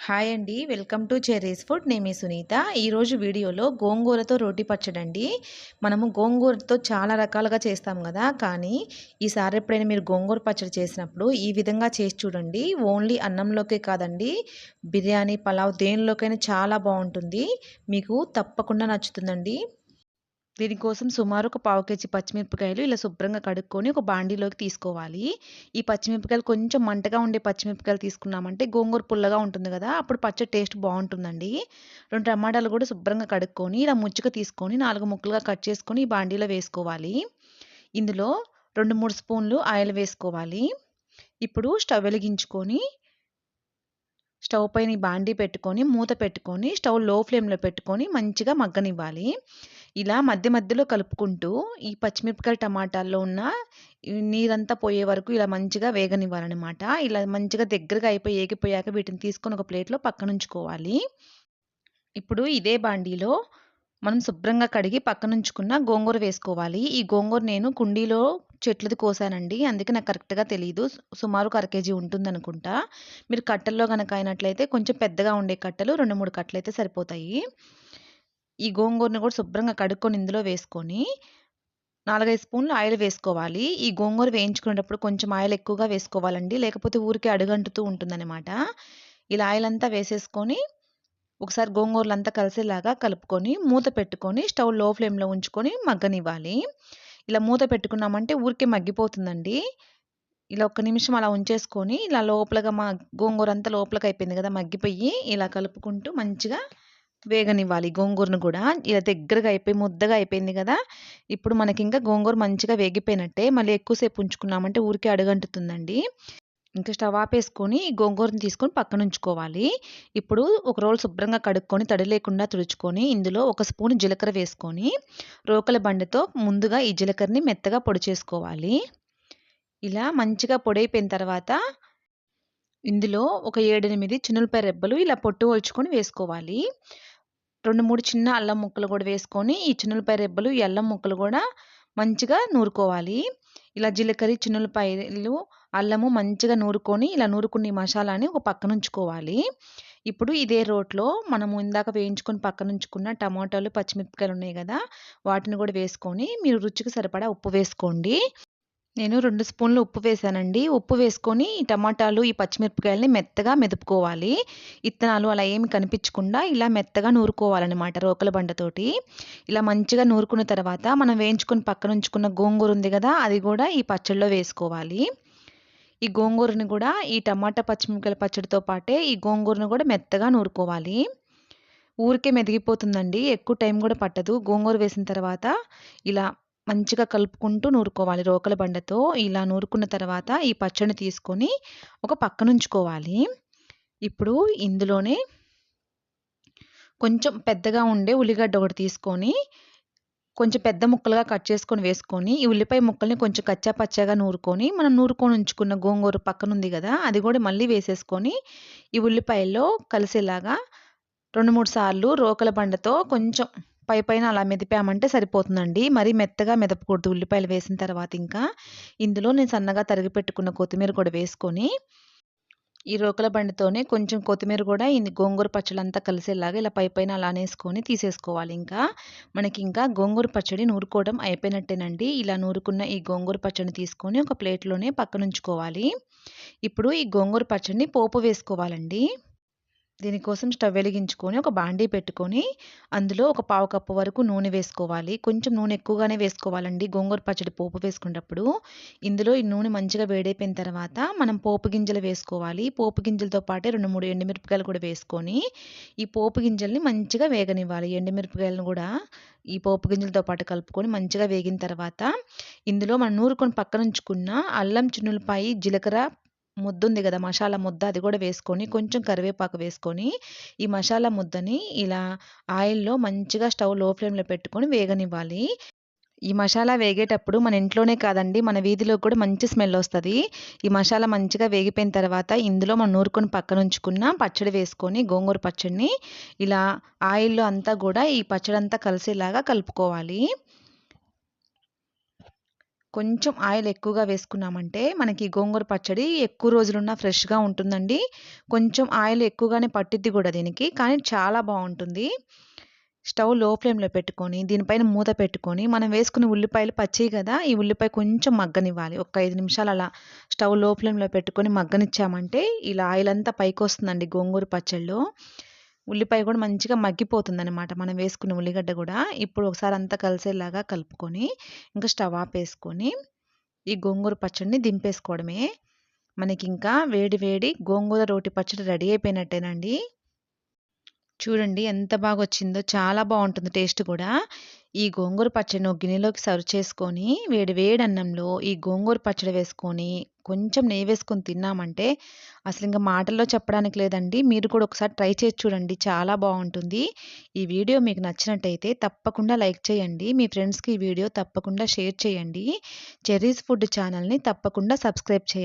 Hi అండి. Welcome to cherry's food. నేమి సునీత. ఈరోజు వీడియోలో గోంగూరతో రోటి పచ్చడండి. మనము గోంగూరతో చాలా రకాలుగా చేస్తాం కదా. కానీ ఈసారి ఎప్పుడైనా మీరు గోంగూర పచ్చడి చేసినప్పుడు ఈ విధంగా చేసి చూడండి. ఓన్లీ అన్నంలోకే కాదండి. బిర్యానీ పలావ్ దేనిలోకైనా చాలా బాగుంటుంది. మీకు తప్పకుండా నచ్చుతుందండి. దీనికోసం సుమారు ఒక పావు కేజీ పచ్చిమిరపకాయలు ఇలా శుభ్రంగా కడుక్కొని ఒక బాండీలోకి తీసుకోవాలి. ఈ పచ్చిమిరపకాయలు కొంచెం మంటగా ఉండే పచ్చిమిరపకాయలు తీసుకున్నామంటే గోంగూర పుల్లగా ఉంటుంది కదా అప్పుడు పచ్చడి టేస్ట్ బాగుంటుందండి. రెండు టమాటాలు కూడా శుభ్రంగా కడుక్కొని ఇలా ముచ్చుక తీసుకొని నాలుగు ముక్కలుగా కట్ చేసుకొని ఈ బాండీలో వేసుకోవాలి. ఇందులో రెండు మూడు స్పూన్లు ఆయిల్ వేసుకోవాలి. ఇప్పుడు స్టవ్ వెలిగించుకొని స్టవ్ పైన బాండీ పెట్టుకొని మూత పెట్టుకొని స్టవ్లో ఫ్లేమ్లో పెట్టుకొని మంచిగా మగ్గనివ్వాలి. ఇలా మధ్య మధ్యలో కలుపుకుంటూ ఈ పచ్చిమిరపకాయ టమాటాల్లో ఉన్న నీరంతా పోయే వరకు ఇలా మంచిగా వేగనివ్వాలన్నమాట. ఇలా మంచిగా దగ్గరగా అయిపోయి ఏగిపోయాక వీటిని తీసుకొని ఒక ప్లేట్లో పక్కనుంచుకోవాలి. ఇప్పుడు ఇదే బాండీలో మనం శుభ్రంగా కడిగి పక్కనుంచుకున్న గోంగూర వేసుకోవాలి. ఈ గోంగూర నేను కుండీలో చెట్లది కోసానండి. అందుకే నాకు కరెక్ట్గా తెలియదు సుమారు అర కేజీ ఉంటుందనుకుంటా. మీరు కట్టెల్లో కనుక అయినట్లయితే కొంచెం పెద్దగా ఉండే కట్టెలు రెండు మూడు కట్టలు అయితే సరిపోతాయి. ఈ గోంగూరని కూడా శుభ్రంగా కడుక్కొని ఇందులో వేసుకొని నాలుగైదు స్పూన్లు ఆయిల్ వేసుకోవాలి. ఈ గోంగూర వేయించుకునేటప్పుడు కొంచెం ఆయిల్ ఎక్కువగా వేసుకోవాలండి. లేకపోతే ఊరికే అడుగంటుతూ ఉంటుందన్నమాట. ఇలా ఆయిల్ అంతా వేసేసుకొని ఒకసారి గోంగూరలు అంతా కలిసేలాగా కలుపుకొని మూత పెట్టుకొని స్టవ్లో ఫ్లేమ్లో ఉంచుకొని మగ్గనివ్వాలి. ఇలా మూత పెట్టుకున్నామంటే ఊరికే మగ్గిపోతుందండి. ఇలా ఒక్క నిమిషం అలా ఉంచేసుకొని ఇలా లోపలగా మా గోంగూర అంతా లోపలికి అయిపోయింది కదా మగ్గిపోయి ఇలా కలుపుకుంటూ మంచిగా వేగనివ్వాలి. గోంగూరను కూడా. ఇలా దగ్గరగా అయిపోయి ముద్దగా అయిపోయింది కదా! ఇప్పుడు మనకి ఇంకా గోంగూర మంచిగా వేగిపోయినట్టే మళ్ళీ ఎక్కువసేపు ఉంచుకున్నామంటే ఊరికే అడుగంటుతుందండి. ఇంకా స్టవ్ ఆపేసుకొని గోంగూరని తీసుకొని పక్కన ఉంచుకోవాలి. ఇప్పుడు ఒక రోల్ శుభ్రంగా కడుక్కొని తడి లేకుండా తుడుచుకొని ఇందులో ఒక స్పూన్ జీలకర్ర వేసుకొని రోకల బండితో ముందుగా ఈ జీలకర్రని మెత్తగా పొడి చేసుకోవాలి. ఇలా మంచిగా పొడైపోయిన తర్వాత ఇందులో ఒక ఏడెనిమిది చిన్నులపాయ రెబ్బలు ఇలా పొట్టు ఒలుచుకొని వేసుకోవాలి. రెండు మూడు చిన్న అల్లం ముక్కలు కూడా వేసుకొని ఈ చిన్నులపాయ రెబ్బలు ఈ అల్లం ముక్కలు కూడా మంచిగా నూరుకోవాలి. ఇలా జీలకర్ర చిన్నులపాయలు అల్లము మంచిగా నూరుకొని ఇలా నూరుకున్న మసాలాని ఒక పక్కన ఉంచుకోవాలి. ఇప్పుడు ఇదే రోట్లో మనము ఇందాక వేయించుకొని పక్కన ఉంచుకున్న టమాటాలు పచ్చిమిరపకాయలు ఉన్నాయి కదా వాటిని కూడా వేసుకొని మీరు రుచికి సరిపడా ఉప్పు వేసుకోండి. నేను రెండు స్పూన్లు ఉప్పు వేసానండి. ఉప్పు వేసుకొని ఈ టమాటాలు ఈ పచ్చిమిరపకాయలని మెత్తగా మెదుపుకోవాలి. ఇత్తనాలు అలా ఏమి కనిపించకుండా ఇలా మెత్తగా నూరుకోవాలన్నమాట రోకల బండతోటి. ఇలా మంచిగా నూరుకున్న తర్వాత మనం వేయించుకుని పక్కన ఉంచుకున్న గోంగూర ఉంది కదా అది కూడా ఈ పచ్చడిలో వేసుకోవాలి. ఈ గోంగూరని కూడా ఈ టమాటా పచ్చిమిరపకాయల పచ్చడితో పాటే ఈ గోంగూరను కూడా మెత్తగా నూరుకోవాలి. ఊరికే మెదిగిపోతుందండి ఎక్కువ టైం కూడా పట్టదు. గోంగూర వేసిన తర్వాత ఇలా మంచిగా కలుపుకుంటూ నూరుకోవాలి. రోకల బండతో ఇలా నూరుకున్న తర్వాత ఈ పచ్చడిని తీసుకొని ఒక పక్కనుంచుకోవాలి. ఇప్పుడు ఇందులోనే కొంచెం పెద్దగా ఉండే ఉల్లిగడ్డ ఒకటి తీసుకొని కొంచెం పెద్ద ముక్కలుగా కట్ చేసుకొని వేసుకొని ఈ ఉల్లిపాయ ముక్కల్ని కొంచెం కచ్చా పచ్చగా నూరుకొని మనం నూరుకొని ఉంచుకున్న గోంగూర పక్కన ఉంది కదా అది కూడా మళ్ళీ వేసేసుకొని ఈ ఉల్లిపాయల్లో కలిసేలాగా రెండు మూడు సార్లు రోకల బండతో కొంచెం పై పైన అలా మెదిపామంటే సరిపోతుందండి. మరీ మెత్తగా మెదపకూడదు. ఉల్లిపాయలు వేసిన తర్వాత ఇంకా. ఇందులో నేను సన్నగా తరిగి పెట్టుకున్న కొత్తిమీర కూడా వేసుకొని ఈ రోకల బండితోనే కొంచెం కొత్తిమీర కూడా ఈ గోంగూర పచ్చడంతా కలిసేలాగా ఇలా పై పైన అలా అనేసుకొని తీసేసుకోవాలి ఇంకా. మనకి ఇంకా గోంగూర పచ్చడి నూరుకోవడం అయిపోయినట్టేనండి. ఇలా నూరుకున్న ఈ గోంగూర పచ్చడిని తీసుకొని ఒక ప్లేట్లోనే పక్కన ఉంచుకోవాలి ఇప్పుడు ఈ గోంగూర పచ్చడిని పోపు వేసుకోవాలండి. దీనికోసం స్టవ్ వెలిగించుకొని ఒక బాండీ పెట్టుకొని అందులో ఒక పావు కప్పు వరకు నూనె వేసుకోవాలి. కొంచెం నూనె ఎక్కువగానే వేసుకోవాలండి. గోంగూర పచ్చడి పోపు వేసుకునేటప్పుడు ఇందులో ఈ నూనె మంచిగా వేడైపోయిన తర్వాత మనం పోపు గింజలు వేసుకోవాలి. పోపు గింజలతో పాటే రెండు మూడు ఎండుమిరపకాయలు కూడా వేసుకొని ఈ పోపు గింజల్ని మంచిగా వేగనివ్వాలి. ఎండుమిరపకాయలను కూడా ఈ పోపు గింజలతో పాటు కలుపుకొని మంచిగా వేగిన తర్వాత ఇందులో మనం నూరుకొని పక్కన ఉంచుకున్న అల్లం చిన్నులపాయి జీలకర్ర ముద్ద ఉంది కదా మసాలా ముద్ద అది కూడా వేసుకొని కొంచెం కరివేపాకు వేసుకొని ఈ మసాలా ముద్దని ఇలా ఆయిల్లో మంచిగా స్టవ్లో ఫ్లేమ్లో పెట్టుకొని వేగనివ్వాలి. ఈ మసాలా వేగేటప్పుడు మన ఇంట్లోనే కాదండి మన వీధిలో కూడా మంచి స్మెల్ వస్తుంది. ఈ మసాలా మంచిగా వేగిపోయిన తర్వాత ఇందులో మనం నూరుకొని పక్కన ఉంచుకున్న పచ్చడి వేసుకొని గోంగూర పచ్చడిని ఇలా ఆయిల్లో అంతా కూడా ఈ పచ్చడి అంతా కలిసేలాగా కలుపుకోవాలి. కొంచెం ఆయిల్ ఎక్కువగా వేసుకున్నామంటే మనకి గోంగూర పచ్చడి ఎక్కువ రోజులున్న ఫ్రెష్గా ఉంటుందండి. కొంచెం ఆయిల్ ఎక్కువగానే పట్టిద్ది కూడా దీనికి కానీ చాలా బాగుంటుంది. స్టవ్లో ఫ్లేమ్లో పెట్టుకొని దీనిపైన మూత పెట్టుకొని మనం వేసుకున్న ఉల్లిపాయలు పచ్చివి కదా ఈ ఉల్లిపాయ కొంచెం మగ్గనివ్వాలి. ఒక ఐదు నిమిషాలు అలా స్టవ్లో ఫ్లేమ్లో పెట్టుకొని మగ్గనిచ్చామంటే ఇలా ఆయిల్ అంతా పైకి వస్తుందండి గోంగూర పచ్చళ్ళు. ఉల్లిపాయ కూడా మంచిగా మగ్గిపోతుంది అనమాట మనం వేసుకున్న ఉల్లిగడ్డ కూడా ఇప్పుడు ఒకసారి అంతా కలిసేలాగా కలుపుకొని ఇంకా స్టవ్ ఆపేసుకొని ఈ గోంగూర పచ్చడిని దింపేసుకోవడమే. మనకి ఇంకా వేడి వేడి గోంగూర రోటి పచ్చడి రెడీ అయిపోయినట్టేనండి. చూడండి ఎంత బాగా వచ్చిందో చాలా బాగుంటుంది టేస్ట్ కూడా. ఈ గోంగూర పచ్చడిని గిన్నెలోకి సర్వ్ చేసుకొని వేడి వేడి అన్నంలో ఈ గోంగూర పచ్చడి వేసుకొని కొంచెం నెయ్యి వేసుకొని తిన్నామంటే అసలు ఇంకా మాటల్లో చెప్పడానికి లేదండి. మీరు కూడా ఒకసారి ట్రై చేసి చూడండి. చాలా బాగుంటుంది. ఈ వీడియో మీకు నచ్చినట్టయితే తప్పకుండా లైక్ చేయండి. మీ ఫ్రెండ్స్కి ఈ వీడియో తప్పకుండా షేర్ చేయండి. చెర్రీస్ ఫుడ్ ఛానల్ని తప్పకుండా సబ్స్క్రైబ్ చేయండి.